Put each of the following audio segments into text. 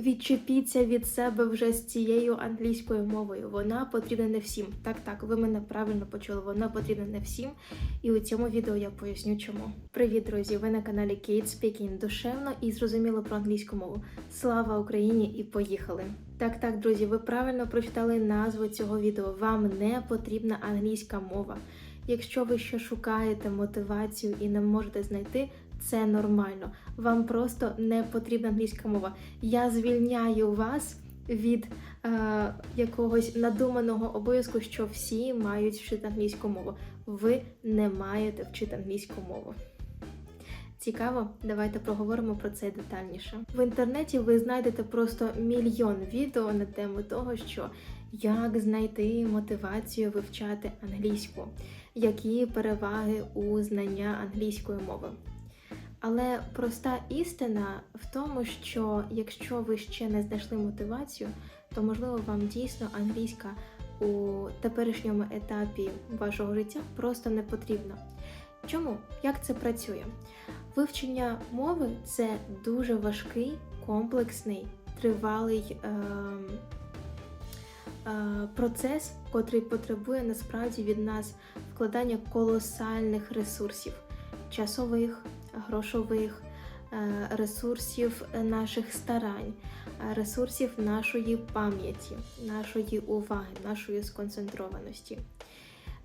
Відчепіться від себе вже з цією англійською мовою. Вона потрібна не всім. Так, так, ви мене правильно почули. Вона потрібна не всім. І у цьому відео я поясню чому. Привіт, друзі! Ви на каналі Kate Speaking. Душевно і зрозуміло про англійську мову. Слава Україні і поїхали! Так, так, друзі, ви правильно прочитали назву цього відео. Вам не потрібна англійська мова. Якщо ви ще шукаєте мотивацію і не можете знайти, це нормально. Вам просто не потрібна англійська мова. Я звільняю вас від е, якогось надуманого обов'язку, що всі мають вчити англійську мову. Ви не маєте вчити англійську мову. Цікаво, давайте проговоримо про це детальніше. В інтернеті ви знайдете просто мільйон відео на тему того, що як знайти мотивацію вивчати англійську, які переваги у знання англійської мови. Але проста істина в тому, що якщо ви ще не знайшли мотивацію, то можливо вам дійсно англійська у теперішньому етапі вашого життя просто не потрібна. Чому? Як це працює? Вивчення мови це дуже важкий, комплексний, тривалий е, е, процес, котрий потребує насправді від нас вкладання колосальних ресурсів часових, грошових, е, ресурсів наших старань, ресурсів нашої пам'яті, нашої уваги, нашої сконцентрованості.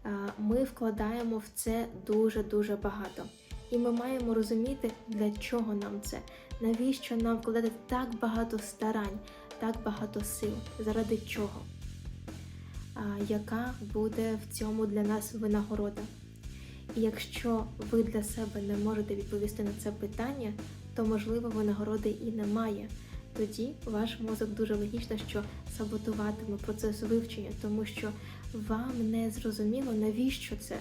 Е, Ми вкладаємо в це дуже-дуже багато. І ми маємо розуміти, для чого нам це, навіщо нам вкладати так багато старань, так багато сил, заради чого, яка буде в цьому для нас винагорода. І якщо ви для себе не можете відповісти на це питання, то можливо винагороди і немає. Тоді ваш мозок дуже логічно, що саботуватиме процес вивчення, тому що вам не зрозуміло, навіщо це,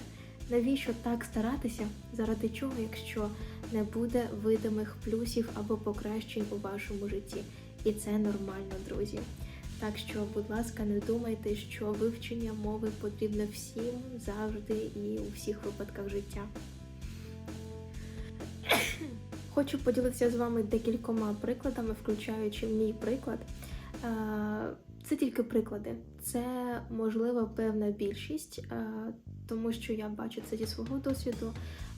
навіщо так старатися, заради чого, якщо не буде видимих плюсів або покращень у вашому житті. І це нормально, друзі. Так що, будь ласка, не думайте, що вивчення мови потрібно всім завжди і у всіх випадках життя. Хочу поділитися з вами декількома прикладами, включаючи мій приклад. Е, Це тільки приклади, це можливо певна більшість, е, тому що я бачу це зі свого досвіду,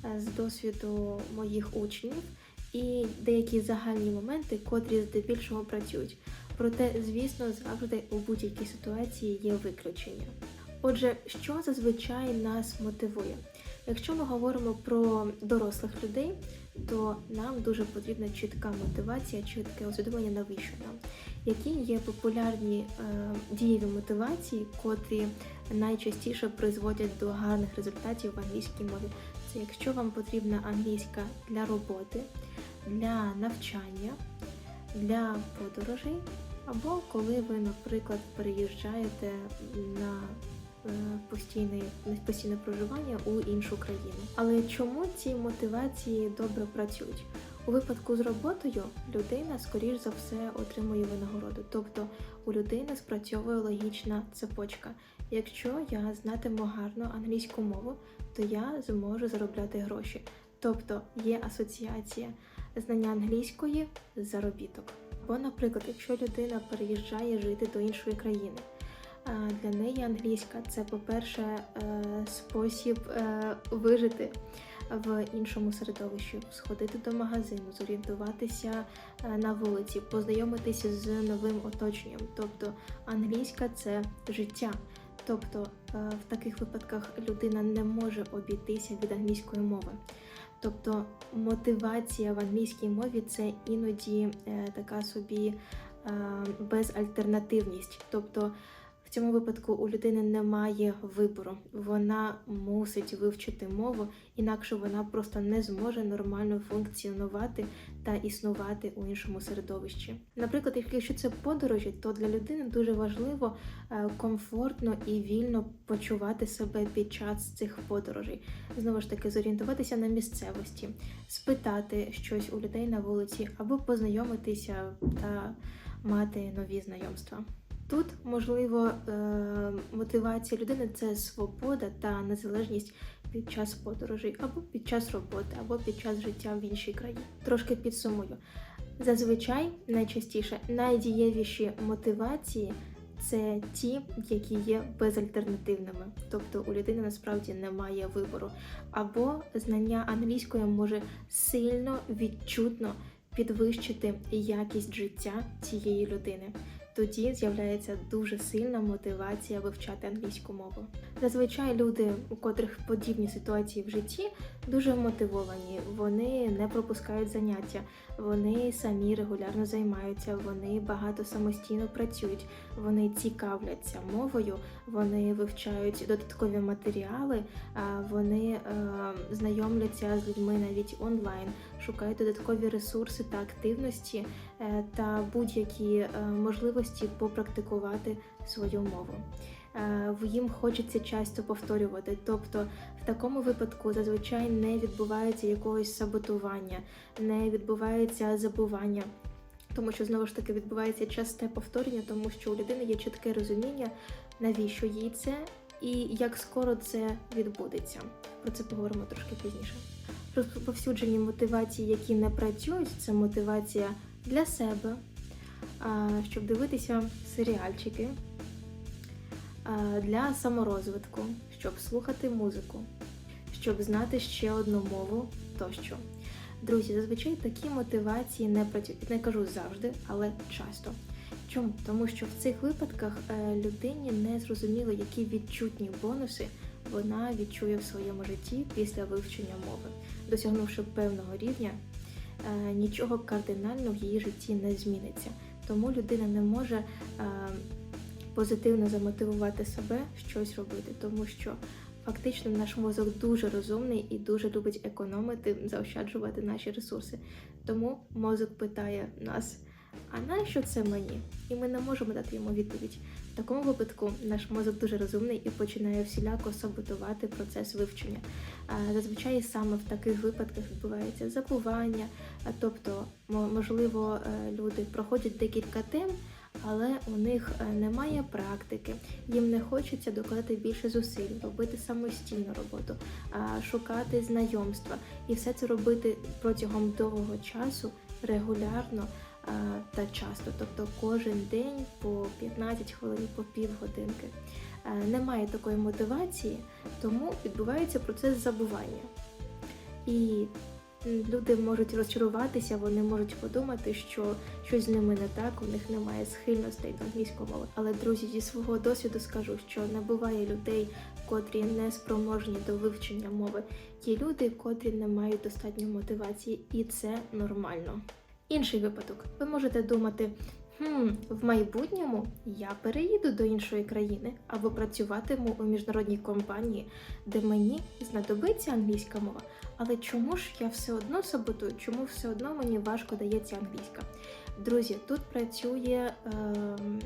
е, з досвіду моїх учнів і деякі загальні моменти, котрі здебільшого працюють. Проте, звісно, завжди у будь-якій ситуації є виключення. Отже, що зазвичай нас мотивує? Якщо ми говоримо про дорослих людей, то нам дуже потрібна чітка мотивація, чітке усвідомлення, навіщо нам, які є популярні е, дієві мотивації, котрі найчастіше призводять до гарних результатів в англійській мові. Це якщо вам потрібна англійська для роботи, для навчання, для подорожей, або коли ви, наприклад, переїжджаєте на е, постійне, постійне проживання у іншу країну. Але чому ці мотивації добре працюють? У випадку з роботою людина, скоріш за все, отримує винагороду. Тобто у людини спрацьовує логічна цепочка. Якщо я знатиму гарно англійську мову, то я зможу заробляти гроші. Тобто є асоціація знання англійської заробіток. Бо, наприклад, якщо людина переїжджає жити до іншої країни, для неї англійська це, по-перше, е, спосіб е, вижити в іншому середовищі, сходити до магазину, зорієнтуватися е, на вулиці, познайомитися з новим оточенням. Тобто англійська це життя. Тобто в таких випадках людина не може обійтися від англійської мови. Тобто мотивація в англійській мові це іноді е, така собі е, безальтернативність. Тобто в цьому випадку у людини немає вибору. Вона мусить вивчити мову, інакше вона просто не зможе нормально функціонувати та існувати у іншому середовищі. Наприклад, якщо це подорожі, то для людини дуже важливо е, комфортно і вільно почувати себе під час цих подорожей. Знову ж таки, зорієнтуватися на місцевості, спитати щось у людей на вулиці або познайомитися та мати нові знайомства. Тут можливо е, мотивація людини це свобода та незалежність під час подорожей, або під час роботи, або під час життя в іншій країні. Трошки підсумую. Зазвичай найчастіше найдієвіші мотивації це ті, які є безальтернативними. Тобто у людини насправді немає вибору. Або знання англійської може сильно відчутно підвищити якість життя цієї людини. Тоді з'являється дуже сильна мотивація вивчати англійську мову. Зазвичай люди, у котрих подібні ситуації в житті, дуже мотивовані. Вони не пропускають заняття, вони самі регулярно займаються, вони багато самостійно працюють, вони цікавляться мовою, вони вивчають додаткові матеріали, вони е, знайомляться з людьми навіть онлайн, шукають додаткові ресурси та активності е, та будь-які е, можливості попрактикувати свою мову. Е, Їм хочеться часто повторювати, тобто в такому випадку зазвичай не відбувається якогось саботування, не відбувається забування. Тому що знову ж таки відбувається часте повторення, тому що у людини є чітке розуміння, навіщо їй це і як скоро це відбудеться. Про це поговоримо трошки пізніше. Розповсюджені мотивації, які не працюють, це мотивація для себе, щоб дивитися серіальчики, для саморозвитку, щоб слухати музику, щоб знати ще одну мову тощо. Друзі, зазвичай такі мотивації не працюють. Не кажу завжди, але часто. Чому? Тому що в цих випадках е, людині не зрозуміло, які відчутні бонуси вона відчує в своєму житті після вивчення мови. Досягнувши певного рівня, е, нічого кардинально в її житті не зміниться. Тому людина не може е, позитивно замотивувати себе щось робити, тому що фактично наш мозок дуже розумний і дуже любить економити, заощаджувати наші ресурси. Тому мозок питає нас. А нащо це мені? І ми не можемо дати йому відповідь. В такому випадку наш мозок дуже розумний і починає всіляко саботувати процес вивчення. Зазвичай саме в таких випадках відбувається забування, тобто, можливо, е, люди проходять декілька тем, але у них е, немає практики, їм не хочеться докладати більше зусиль, робити самостійну роботу, шукати знайомства і все це робити протягом довгого часу регулярно та часто, тобто кожен день по 15 хвилин, по півгодинки. Е, Немає такої мотивації, тому відбувається процес забування. І люди можуть розчаруватися, вони можуть подумати, що щось з ними не так, у них немає схильностей до англійської мови. Але друзі, зі свого досвіду скажу, що не буває людей, котрі не спроможні до вивчення мови. Ті люди, котрі не мають достатньо мотивації, і це нормально. Інший випадок. Ви можете думати, хм, в майбутньому я переїду до іншої країни або працюватиму у міжнародній компанії, де мені знадобиться англійська мова. Але чому ж я все одно саботую? Чому все одно мені важко дається англійська? Друзі, тут працює ем,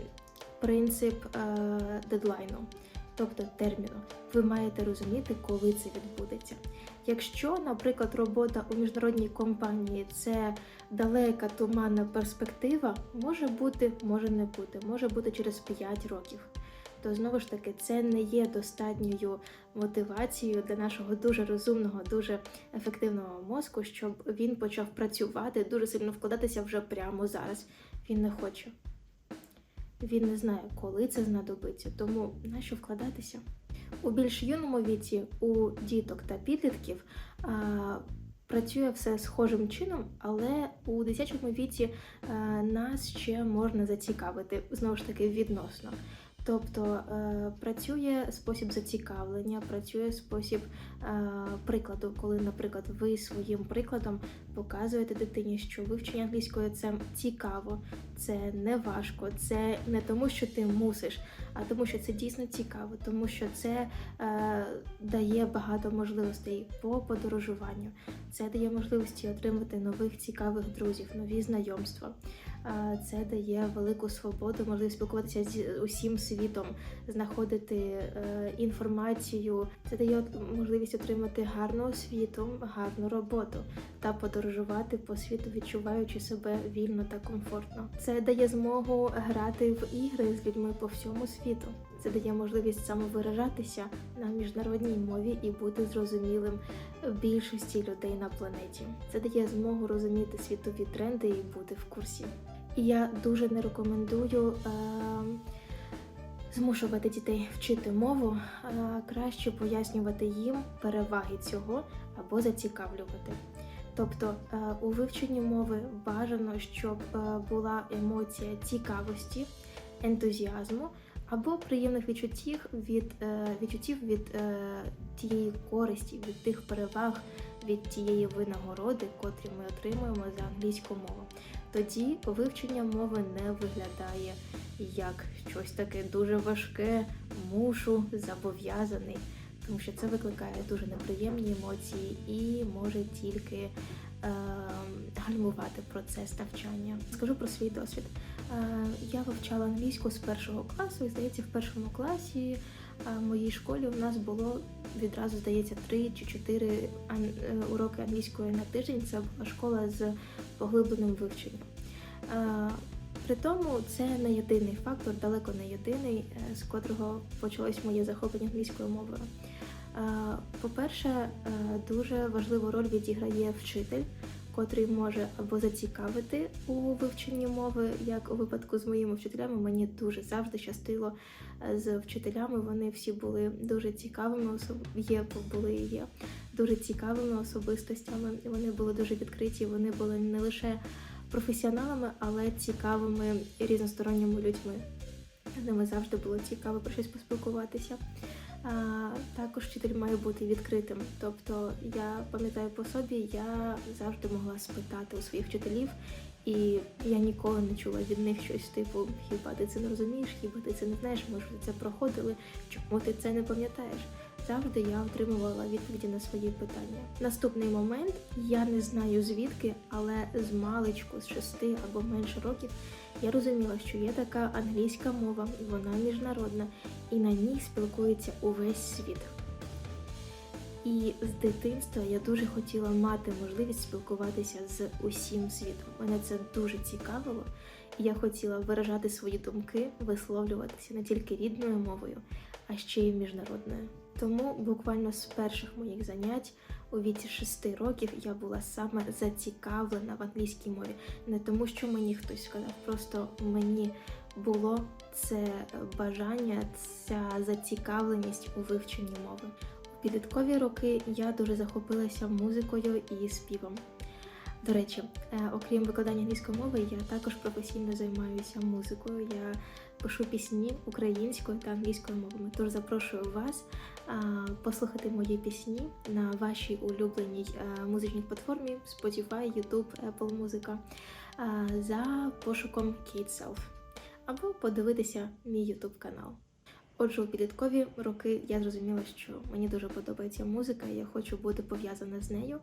принцип е, дедлайну, тобто терміну. Ви маєте розуміти, коли це відбудеться. Якщо, наприклад, робота у міжнародній компанії це далека туманна перспектива, може бути, може не бути, може бути через 5 років. То знову ж таки, це не є достатньою мотивацією для нашого дуже розумного, дуже ефективного мозку, щоб він почав працювати, дуже сильно вкладатися вже прямо зараз. Він не хоче. Він не знає, коли це знадобиться, тому нащо вкладатися? У більш юному віці у діток та підлітків а, працює все схожим чином, але у дитячому віці а, нас ще можна зацікавити знову ж таки відносно. Тобто е, працює спосіб зацікавлення, працює спосіб е, прикладу, коли, наприклад, ви своїм прикладом показуєте дитині, що вивчення англійської це цікаво, це не важко, це не тому, що ти мусиш, а тому, що це дійсно цікаво, тому що це е, дає багато можливостей по подорожуванню. Це дає можливості отримати нових цікавих друзів, нові знайомства. Це дає велику свободу, можливість спілкуватися з усім світом, знаходити е, інформацію. Це дає можливість отримати гарну освіту, гарну роботу та подорожувати по світу, відчуваючи себе вільно та комфортно. Це дає змогу грати в ігри з людьми по всьому світу. Це дає можливість самовиражатися на міжнародній мові і бути зрозумілим більшості людей на планеті. Це дає змогу розуміти світові тренди і бути в курсі. І я дуже не рекомендую. Е- Змушувати дітей вчити мову, е, краще пояснювати їм переваги цього або зацікавлювати. Тобто е, у вивченні мови бажано, щоб е, була емоція цікавості, ентузіазму або приємних відчуттів від е, відчуттів від е, тієї користі, від тих переваг, від тієї винагороди, котрі ми отримуємо за англійську мову. Тоді вивчення мови не виглядає як щось таке дуже важке, мушу, зобов'язаний, тому що це викликає дуже неприємні емоції і може тільки гальмувати процес навчання. Скажу про свій досвід. Е, я вивчала англійську з першого класу, і здається, в першому класі е, в моїй школі у нас було відразу, здається, три чи чотири е, уроки англійської на тиждень. Це була школа з поглибленим вивченням. При тому це не єдиний фактор, далеко не єдиний, з котрого почалось моє захоплення англійською мовою. Е, По-перше, е, дуже важливу роль відіграє вчитель, котрий може або зацікавити у вивченні мови, як у випадку з моїми вчителями. Мені дуже завжди щастило е, з вчителями. Вони всі були дуже цікавими, є були і є дуже цікавими особистостями. Вони були дуже відкриті. Вони були не лише професіоналами, але цікавими різносторонніми людьми. З ними завжди було цікаво про щось поспілкуватися. Також вчитель має бути відкритим. Тобто я пам'ятаю по собі, я завжди могла спитати у своїх вчителів, і я ніколи не чула від них щось типу: хіба ти це не розумієш, хіба ти це не знаєш, може ви це проходили, чому ти це не пам'ятаєш? Завжди я отримувала відповіді на свої питання. Наступний момент я не знаю звідки, але з маличку, з шести або менше років, я розуміла, що є така англійська мова, вона міжнародна, і на ній спілкується увесь світ. І з дитинства я дуже хотіла мати можливість спілкуватися з усім світом. Мене це дуже цікавило, і я хотіла виражати свої думки, висловлюватися не тільки рідною мовою, а ще й міжнародною. Тому буквально з перших моїх занять у віці 6 років я була саме зацікавлена в англійській мові. Не тому, що мені хтось сказав, просто мені було це бажання, ця зацікавленість у вивченні мови. У підліткові роки я дуже захопилася музикою і співом. До речі, е, окрім викладання англійської мови, я також професійно займаюся музикою. Я пишу пісні українською та англійською мовами. Тож запрошую вас послухати мої пісні на вашій улюбленій е, музичній платформі Spotify, YouTube, Apple Музика за пошуком Self або подивитися мій YouTube канал. Отже, у підліткові роки я зрозуміла, що мені дуже подобається музика, я хочу бути пов'язана з нею.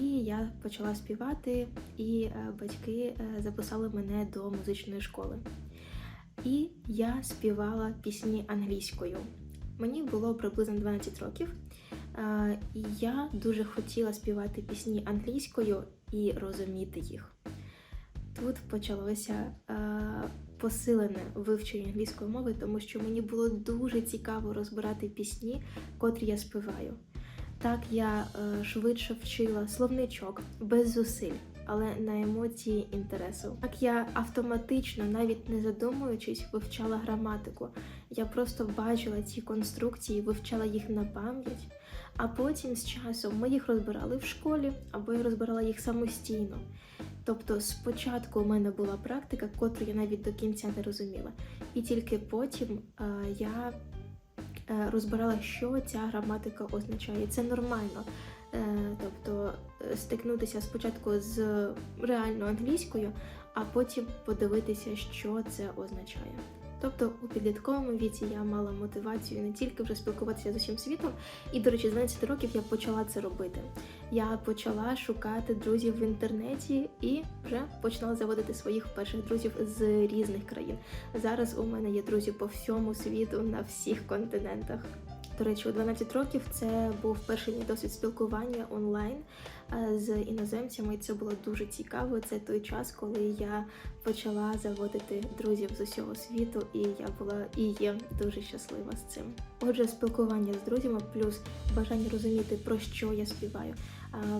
І я почала співати, і е, батьки е, записали мене до музичної школи. І я співала пісні англійською. Мені було приблизно 12 років, е, і я дуже хотіла співати пісні англійською і розуміти їх. Тут почалося е, посилене вивчення англійської мови, тому що мені було дуже цікаво розбирати пісні, котрі я співаю. Так я е, швидше вчила словничок без зусиль, але на емоції інтересу. Так я автоматично, навіть не задумуючись, вивчала граматику. Я просто бачила ці конструкції, вивчала їх на пам'ять. А потім з часом ми їх розбирали в школі, або я розбирала їх самостійно. Тобто спочатку у мене була практика, котру я навіть до кінця не розуміла. І тільки потім е, я е, розбирала, що ця граматика означає. Це нормально. Е, тобто е, стикнутися спочатку з реально англійською, а потім подивитися, що це означає. Тобто у підлітковому віці я мала мотивацію не тільки вже спілкуватися з усім світом, і, до речі, з 12 років я почала це робити. Я почала шукати друзів в інтернеті і вже почала заводити своїх перших друзів з різних країн. Зараз у мене є друзі по всьому світу на всіх континентах. До речі, у 12 років це був перший мій досвід спілкування онлайн. е, з іноземцями. і Це було дуже цікаво. Це той час, коли я почала заводити друзів з усього світу, і я була і є дуже щаслива з цим. Отже, спілкування з друзями, плюс бажання розуміти, про що я співаю,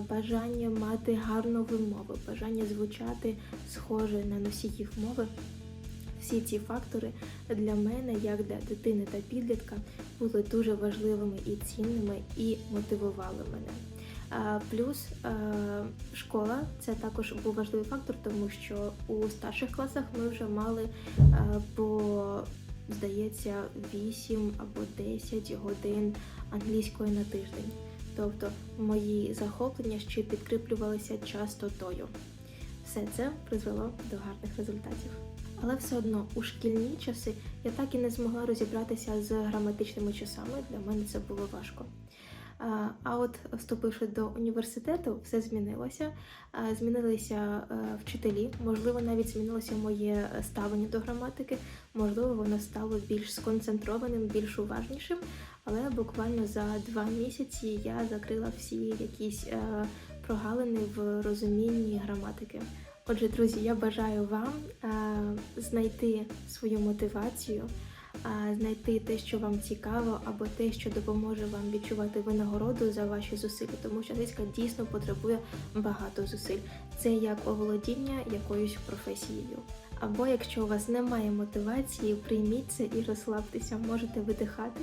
бажання мати гарну вимову, бажання звучати схоже на носіїв мови. Всі ці фактори для мене, як для дитини та підлітка, були дуже важливими і цінними, і мотивували мене. Плюс школа це також був важливий фактор, тому що у старших класах ми вже мали по, здається, 8 або 10 годин англійської на тиждень. Тобто мої захоплення ще підкріплювалися частотою. Все це призвело до гарних результатів. Але все одно у шкільні часи я так і не змогла розібратися з граматичними часами. Для мене це було важко. А, от вступивши до університету, все змінилося. Змінилися е, вчителі, можливо, навіть змінилося моє ставлення до граматики, можливо, воно стало більш сконцентрованим, більш уважнішим. Але буквально за два місяці я закрила всі якісь е, прогалини в розумінні граматики. Отже, друзі, я бажаю вам е, знайти свою мотивацію, е, знайти те, що вам цікаво, або те, що допоможе вам відчувати винагороду за ваші зусилля, тому що англійська дійсно потребує багато зусиль. Це як оволодіння якоюсь професією. Або якщо у вас немає мотивації, прийміть це і розслабтеся, можете видихати.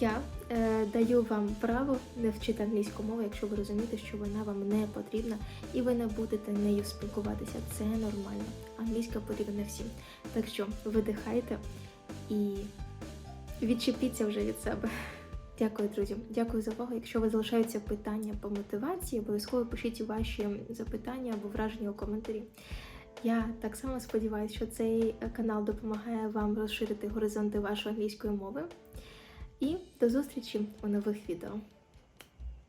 Я е, даю вам право не вчити англійську мову, якщо ви розумієте, що вона вам не потрібна, і ви не будете нею спілкуватися. Це нормально. Англійська потрібна всім. Так що видихайте і відчепіться вже від себе. Дякую, друзі. Дякую за увагу. Якщо у вас залишаються питання по мотивації, обов'язково пишіть ваші запитання або враження у коментарі. Я так само сподіваюся, що цей канал допомагає вам розширити горизонти вашої англійської мови. І до зустрічі у нових відео.